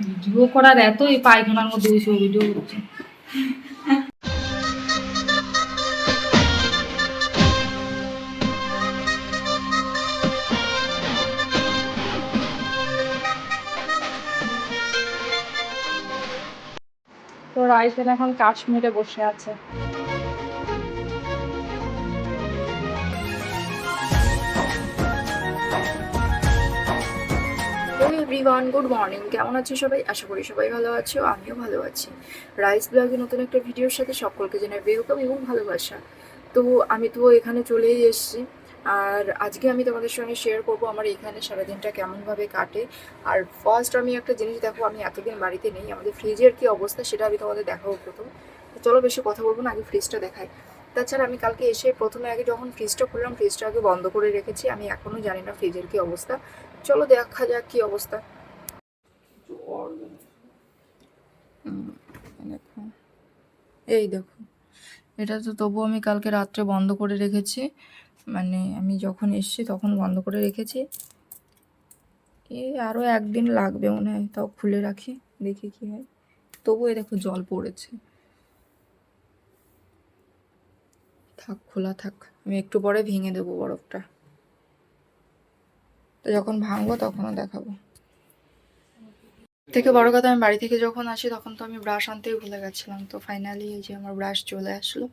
Video করার এত এই পায়খানার মধ্যে বসে ভিডিও করছে। তো রাইসেন এখন কাশ্মীরে বসে আছে। এভরিওয়ান গুড মর্নিং কেমন আছো সবাই? আশা করি সবাই ভালো আছো, আমিও ভালো আছি। রাইস ব্লগে নতুন একটা ভিডিওর সাথে সকলকে জানাই ওয়েলকাম এবং ভালোবাসা। তো আমি তো এখানে চলেই এসেছি। আর আজকে আমি তোমাদের সঙ্গে শেয়ার করব আমার এখানে সারাদিনটা কেমনভাবে কাটে। আর ফার্স্ট আমি একটা জিনিস দেখো, আমি এতদিন বাড়িতে নেই, আমাদের ফ্রিজের কী অবস্থা সেটা আমি তোমাদের দেখাবো প্রথম। চলো বেশি কথা বলব না, আগে ফ্রিজটা দেখাই। তাছাড়া আমি কালকে এসে প্রথমে আগে যখন ফ্রিজটা খুললাম ফ্রিজটা আগে বন্ধ করে রেখেছি। আমি এখনও জানি না ফ্রিজের কি অবস্থা। চলো দেখা যাক কি অবস্থা। দেখো। এই দেখো। এটা তো তবু আমি কালকে রাত্রে বন্ধ করে রেখেছি। মানে আমি যখন এসছি তখন বন্ধ করে রেখেছি। এ আরও একদিন লাগবে মনে হয়, তাও খুলে রাখি, দেখি কি হয়। তবু এ দেখো জল পড়েছে। থাক, খোলা থাক। আমি একটু পরে ভেঙে দেবো বরফটা। তো যখন ভাঙবো তখনও দেখাবো। থেকে বড় কথা, আমি বাড়ি থেকে যখন আসি তখন তো আমি ব্রাশ আনতেই ভুলে গেছিলাম। তো ফাইনালি এই যে আমার ব্রাশ চলে আসলো।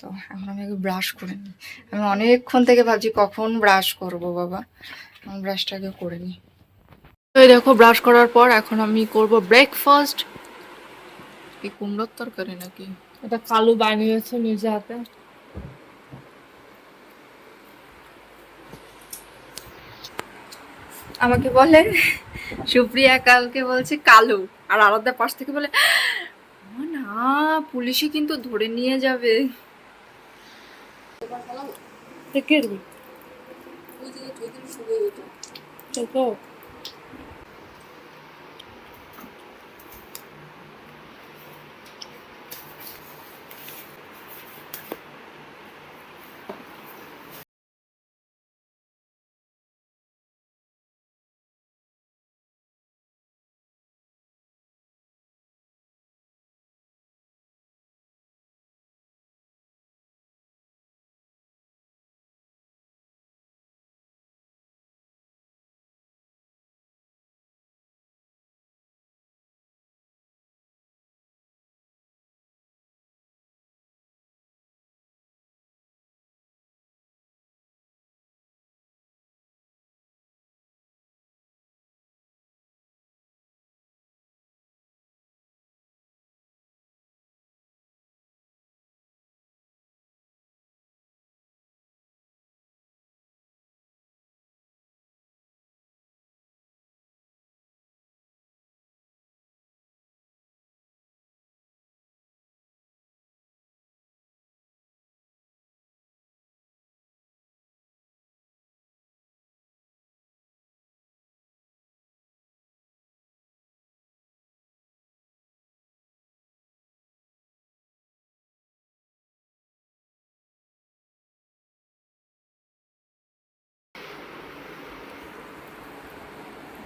তো এখন আমি ব্রাশ করে নিই। আমি অনেকক্ষণ থেকে ভাবছি, কখন ব্রাশ করব বাবা? আমি ব্রাশটাকে করে নিই। এই দেখো ব্রাশ করার পর এখন আমি করব ব্রেকফাস্ট কি কুমড়োর তরকারি নাকি? এটা কালো বানিয়েছে নিজে হাতে। আমাকে বলে সুপ্রিয়া কালকে বলছে কালো। আর আলাদা পাশ থেকে বলে না পুলিশে কিন্তু ধরে নিয়ে যাবে।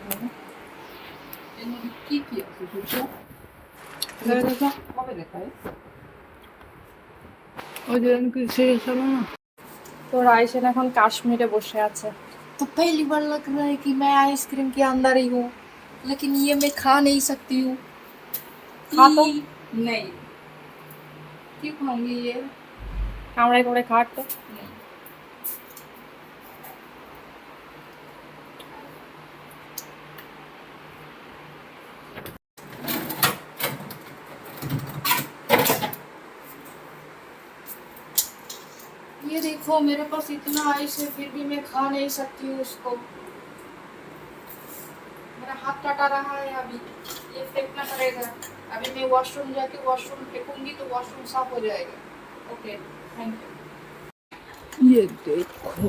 থেকে তো কি কি আছে কবে দেখায় ওই দিন কি সিরিজ হলো না তো রাইসেন এখন কাশ্মীরে বসে আছে तो पहली बार लग रहा है कि मैं आइसक्रीम के अंदर ही हूँ लेकिन ये मैं खा नहीं सकती हूँ खा तो। ई, नहीं क्यों खाऊंगी ये কামড়াই করে খাট তো देखो, मेरे पास इतना आइस है, फिर भी मैं खा नहीं सकती हूँ उसको। मेरा हाथ कटा रहा है अभी। ये फेंकना पड़ेगा अभी मैं वॉशरूम जाके वॉशरूम फेंकूँगी तो वॉशरूम साफ़ हो जाएगा। ओके थैंक यू ये देखो।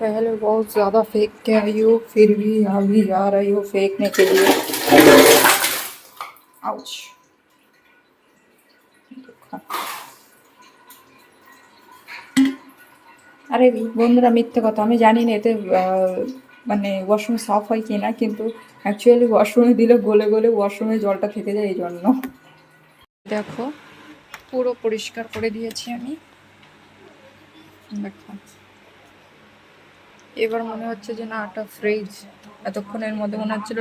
पहले बहुत ज़्यादा फेंक के आई हो, फिर भी अभी जा रही हो फेंकने के लिए। आउच আরে বন্ধুরা, মিথ্যে কথা, আমি জানি না এতে মানে ওয়াশরুমে সাফ হয় কি না কিন্তু অ্যাকচুয়ালি ওয়াশরুমে দিলে গলে গলে ওয়াশরুমে জলটা থেকে যায় এই জন্য দেখো, পুরো পরিষ্কার করে দিয়েছি আমি। দেখো। এবার মনে হচ্ছে যে না, একটা ফ্রিজ এতক্ষণের মধ্যে মনে হচ্ছিল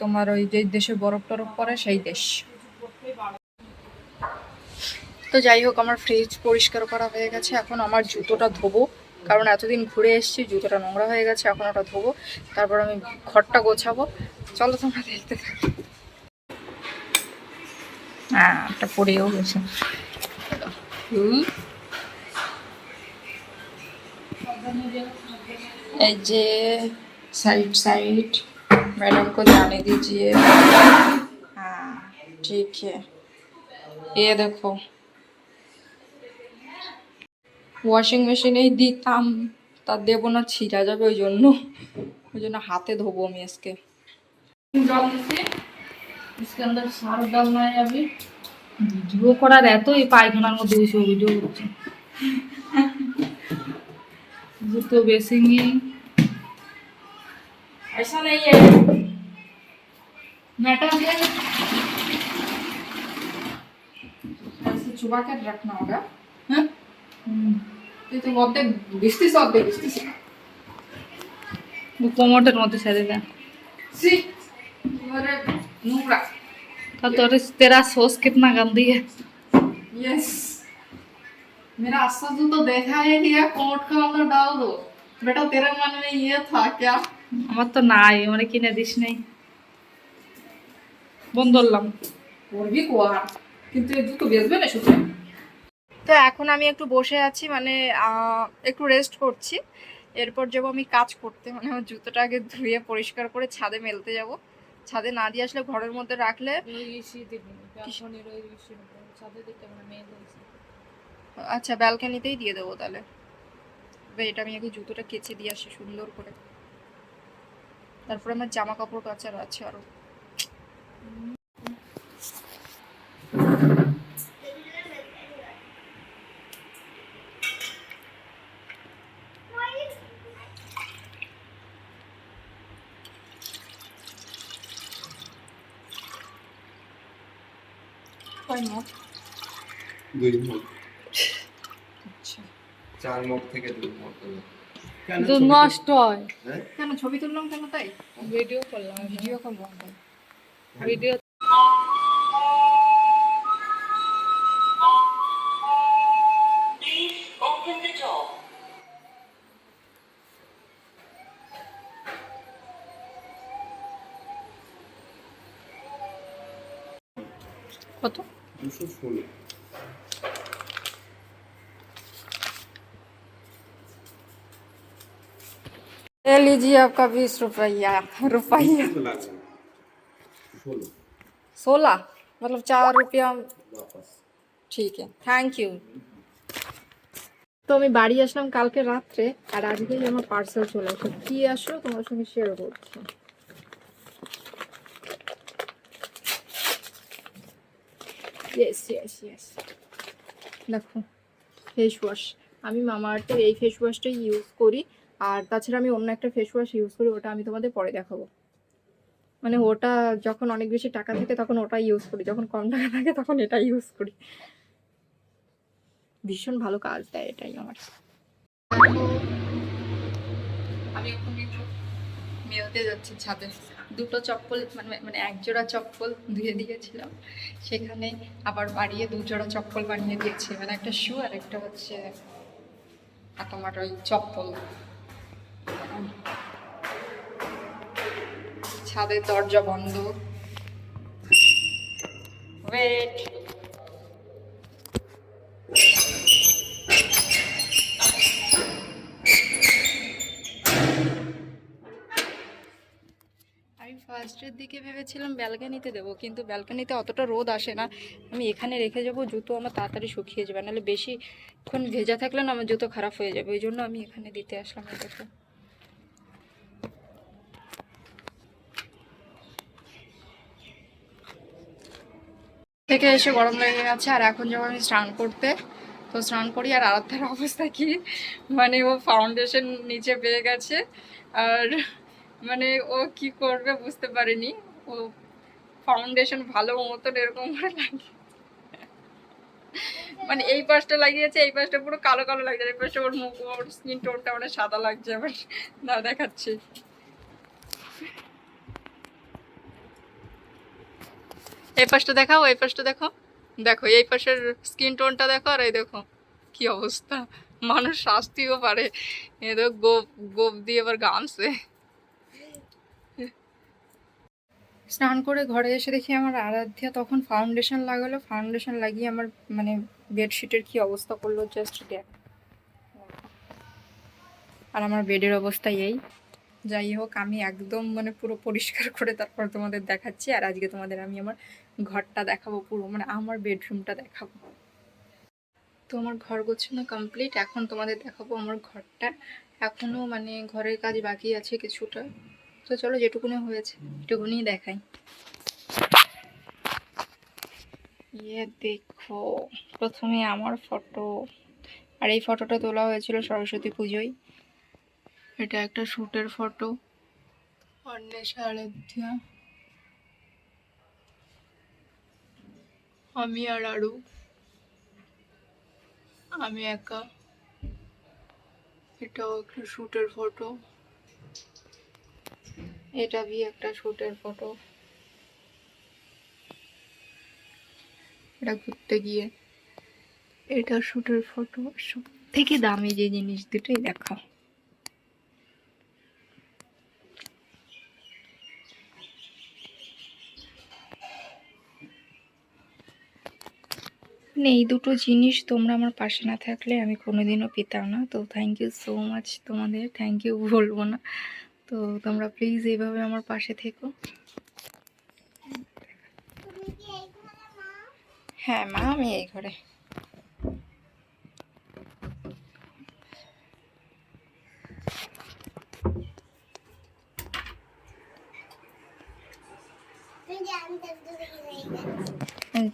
তোমার ওই যে দেশে বরফ টরফ পড়ে, সেই দেশ। তো যাই হোক আমার ফ্রিজ পরিষ্কার করা হয়ে গেছে এখন আমার জুতোটা ধোবো কারণ এতদিন ঘুরে এসেছি জুতোটা নোংরা হয়ে গেছে এখন ওটা ধোবো তারপর আমি ঘরটা গোছাবো চলো তোমরা দেখতে থাকো হ্যাঁ একটা পড়েও গেছে হুম। এই যে साइड साइड मैडम को जाने दीजिए हाँ ठीक है ये देखो ওয়াশিং মেশিনেই দিতাম তা দেবো না ছিঁড়া যাবে ওই জন্য ওই জন্য হাতে ধোবো আমি আজকে डाल दीजिए इसके अंदर सार डालना है अभी ভিডিও করার এতই পায়খানার মধ্যে বসে ভিডিও করছে জুতো বেসিংই ऐसा नहीं है मैटर है ऐसे चुबा कर रखना होगा हाँ ये तो অর্ধেক বিস্তিস অর্ধেক বিস্তিস वो कोमोटेर মধ্যে ছেড়ে দেয় সি এবারে নোংরা तो तेरे तेरा सॉस कितना गंदी है यस मेरा अस्सा जो तो देखा है कि यार कोट का अंदर डाल दो बेटा तेरे मन में ये था क्या আমার তো নাই মানে কিনে দিস নেই বন্ধ করলাম করবি কোয়ার কিন্তু এই দুটো বেচবে না শুধু তো এখন আমি একটু বসে আছি মানে একটু রেস্ট করছি। এরপর যাব আমি কাজ করতে মানে আমার জুতোটা আগে ধুয়ে পরিষ্কার করে ছাদে মেলতে যাব। ছাদে না দিয়ে আসলে ঘরের মধ্যে রাখলে আচ্ছা ব্যালকানিতেই দিয়ে দেবো তাহলে। এটা আমি আগে জুতোটা কেচে দিয়ে আসি সুন্দর করে। তারপরে আমার জামা কাপড় কাচার আছে আরও। কয় মত দুই মুখ। আচ্ছা। চার মুখ থেকে দুই নষ্ট হয়। হ্যাঁ? কেন ছবি তুললাম কেন তাই? ভিডিও করলাম। ভিডিও করলাম ভিডিও কত? দুশো ষোলো ले लीजिए आपका बीस रुपया रुपया ষোলো আছে ষোলো सोलह मतलब चार रुपया বাপাস ঠিক আছে থ্যাংক ইউ তো আমি বাড়ি আসলাম কালকে রাত্রে আর আজকেই আমার পার্সেল চলে আসলো কি আসলো তোমার সঙ্গে শেয়ার করছি ইয়েস ইয়েস ইয়েস দেখো ফেস ওয়াশ আমি মামা আর্থের এই ফেস ওয়াশটাই ইউজ করি। আর তাছাড়া আমি অন্য একটা ফেস ওয়াশ ইউজ করি, ওটা আমি তোমাদের পরে দেখাবো। মানে ওটা যখন অনেক বেশি টাকা থাকে, তখন ওটা ইউজ করি। যখন কম টাকা থাকে, তখন এটা ইউজ করি। ভীষণ ভালো কাজ দেয় এটাই আমার। আমি মেলতে যাচ্ছি ছাদে। দুটো চপ্পল মানে মানে এক জোড়া চপ্পল ধুয়ে দিয়েছিলাম। সেখানে আবার বাড়িয়ে দু জোড়া চপ্পল বানিয়ে দিয়েছি। মানে একটা শু আর একটা হচ্ছে তোমার ওই চপ্পল। ছাদের দরজা বন্ধ। ওয়েট আমি ফার্স্টের দিকে ভেবেছিলাম ব্যালকানিতে দেবো, কিন্তু ব্যালকানিতে অতটা রোদ আসে না। আমি এখানে রেখে যাব, জুতো আমার তাড়াতাড়ি শুকিয়ে যাবে, নাহলে বেশিক্ষণ ভেজা থাকলে না আমার জুতো খারাপ হয়ে যাবে। ওই জন্য আমি এখানে দিতে আসলাম এটাকে থেকে এসে গরম লেগে গেছে, আর এখন যাব আমি স্নান করতে। তো স্নান করি, আর আরাধ্যার অবস্থা কি? মানে ও ফাউন্ডেশন নিচে পেয়ে গেছে, আর মানে ও কি করবে বুঝতে পারেনি। ও ফাউন্ডেশন ভালো মতন এরকম করে লাগিয়ে মানে এই পাশটা লাগিয়েছে, এই পাশটা পুরো কালো কালো লাগছে এই পাশটা ওর মুখ, ওর স্কিন টোনটা মানে সাদা লাগছে আবার। না, দেখাচ্ছি। এই পাশটা দেখাও, এই পাশটা দেখো। দেখো, এই পাশের স্কিন টোনটা দেখো, আর এই দেখো, কি অবস্থা। মানুষ শাস্তিও পারে। এ তো গোপ গোপ দিয়ে আবার গামছে। স্নান করে ঘরে এসে দেখি আমার আরাধ্যা তখন ফাউন্ডেশন লাগালো। ফাউন্ডেশন লাগিয়ে আমার মানে বেডশিটের কি অবস্থা করল জাস্ট দেখ। আর আমার বেডের অবস্থা এই। যাই হোক, আমি একদম মানে পুরো পরিষ্কার করে তারপর তোমাদের দেখাচ্ছি। আর আজকে তোমাদের আমি আমার ঘরটা দেখাবো পুরো মানে আমার বেডরুমটা দেখাবো। তো আমার ঘর গোছানো কমপ্লিট এখন তোমাদের দেখাবো আমার ঘরটা। এখনও মানে ঘরের কাজ বাকি আছে কিছুটা। তো চলো যেটুকুনি হয়েছে এটুকুনি দেখাই। ইয়ে দেখো প্রথমে আমার ফটো। আর এই ফটোটা তোলা হয়েছিল সরস্বতী পুজোয়। এটা একটা শ্যুটের ফটো। অন্বেষা আরাধ্যা। আমি আর আরু। আমি একা। এটাও একটা শ্যুটের ফটো। এটা ভি একটা শ্যুটের ফটো এটা ঘুরতে গিয়ে এটা শ্যুটের ফটো সব থেকে দামি যে জিনিস দুটোই দেখা মানে এই দুটো জিনিস তোমরা আমার পাশে না থাকলে আমি কোনোদিনও পেতাম না। তো থ্যাংক ইউ সো মাচ তোমাদের। থ্যাংক ইউ বলব না। তো তোমরা প্লিজ এইভাবে আমার পাশে থেকো। হ্যাঁ মা, আমি এই ঘরে।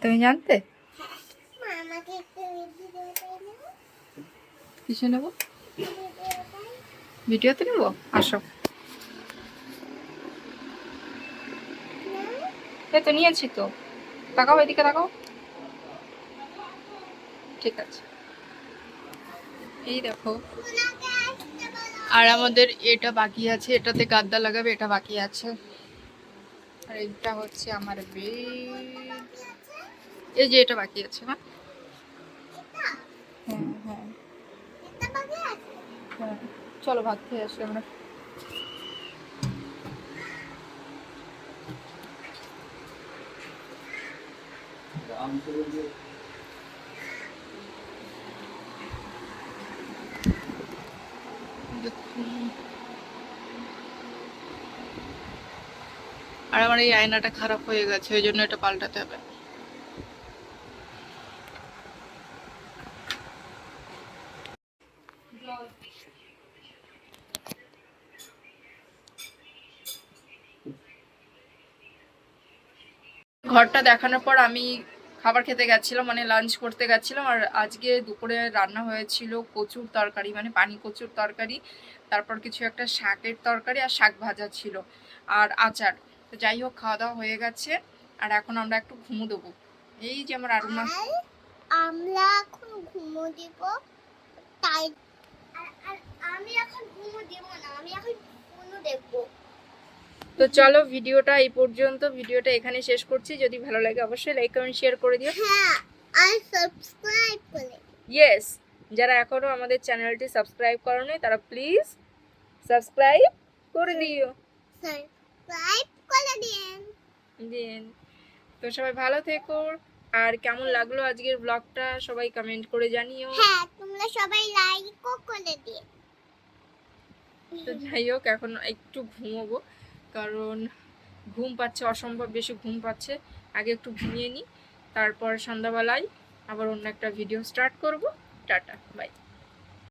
তুমি জানতে? কিসে নেব? ভিডিওতে নেব? আসো। এই তো নিয়েছি তো? তাকাও এদিকে তাকাও। ঠিক আছে। এই দেখো। আর আমাদের এটা বাকি আছে, এটাতে গাদ্দা লাগাবে, এটা বাকি আছে। আর এটা হচ্ছে আমার বেড এই যে এটা বাকি আছে না হ্যাঁ হ্যাঁ। হ্যাঁ। চলো ভাত খেয়ে আসি আমরা। আর আমার এই আয়নাটা খারাপ হয়ে গেছে, ওই জন্য এটা পাল্টাতে হবে। ঘরটা দেখানোর পর আমি খাবার খেতে গেছিলাম মানে লাঞ্চ করতে গেছিলাম আর আজকে দুপুরে রান্না হয়েছিল কচুর তরকারি মানে পানি কচুর তরকারি, তারপর কিছু একটা শাকের তরকারি আর শাক ভাজা ছিল আর আচার। তো যাই হোক, খাওয়া দাওয়া হয়ে গেছে আর এখন আমরা একটু ঘুমো দেবো। এই যে আমার আরু মা আর আমরা এখন ঘুমো দিব। তাই আমি এখন ঘুমো দেব না, আমি এখন ফোনও দেখব তো চলো ভিডিওটা এই পর্যন্ত ভিডিওটা এখানে শেষ করছি। যদি ভালো লাগে অবশ্যই লাইক কমেন্ট শেয়ার করে দিও। হ্যাঁ আর সাবস্ক্রাইব করে ইয়েস যারা এখনও আমাদের চ্যানেলটি সাবস্ক্রাইব করোনি তারা প্লিজ সাবস্ক্রাইব করে দিও। সাবস্ক্রাইব করে দিন। দিন। তো সবাই ভালো থেকো। আর কেমন লাগল আজকের ব্লগটা সবাই কমেন্ট করে জানিও। হ্যাঁ তোমরা সবাই লাইকও করে দিন তো যাই হোক এখন একটু ঘুমোবো। কারণ ঘুম পাচ্ছে, অসম্ভব বেশি ঘুম পাচ্ছে। আগে একটু ঘুমিয়ে নিই তারপর সন্ধ্যাবেলায় আবার অন্য একটা ভিডিও স্টার্ট করব। Tata bye